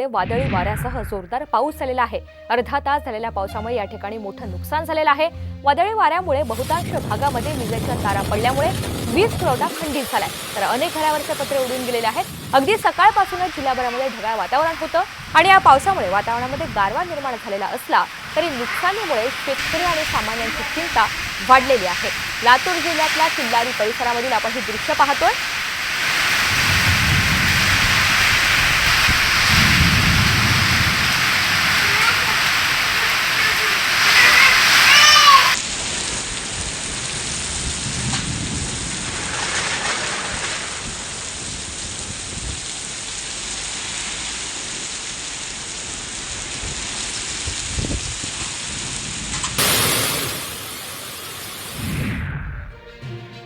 भागामध्ये वादळी वाऱ्यासह जोरदार पाऊस झालेला आहे. अर्धा तास झालेल्या पावसामुळे या ठिकाणी मोठं नुकसान झालेलं आहे. वादळी वाऱ्यामुळे बहुतांश भागामध्ये विजेच्या तारा पडल्यामुळे वीज पुरवठा खंडित झालाय. तर अनेक घरावरचे पत्रे उडून गेलेले आहेत. अगदी सकाळपासूनच जिल्हाभरामध्ये ढगाळ वातावरण होतं आणि या पावसामुळे वातावरणामध्ये गारवा निर्माण झालेला असला तरी नुकसानीमुळे शेतकरी आणि सामान्यांची चिंता वाढलेली आहे. लातूर जिल्ह्यातल्या किल्लारी परिसरामधील आपण ही दृश्य पाहतोय.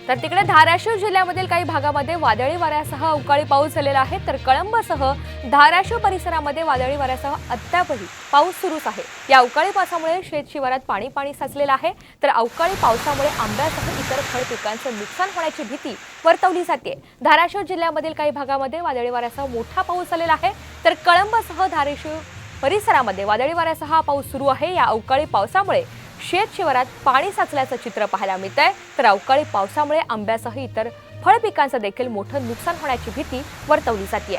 तर तिकडे धाराशिव जिल्ह्यामधील काही भागामध्ये वादळी वाऱ्यासह अवकाळी पाऊस झालेला आहे. तर कळंबसह धाराशिव परिसरामध्ये वादळी वाऱ्यासह अद्यापही पाऊस सुरूच आहे. या अवकाळी पावसामुळे शेत शिवारात पाणी पाणी साचलेलं आहे. तर अवकाळी पावसामुळे आंब्यासह इतर फळ पिकांचं नुकसान होण्याची भीती वर्तवली जाते. धाराशिव जिल्ह्यामधील काही भागामध्ये वादळी वाऱ्यासह मोठा पाऊस झालेला आहे. तर कळंबसह धाराशिव परिसरामध्ये वादळी वाऱ्यासह हा पाऊस सुरू आहे. या अवकाळी पावसामुळे शेत शिवारात पाणी साचल्याचं चित्र पाहायला मिळत आहे तर अवकाळी पावसामुळे आंब्यासह इतर फळ पिकांचं देखील मोठं नुकसान होण्याची भीती वर्तवली जाते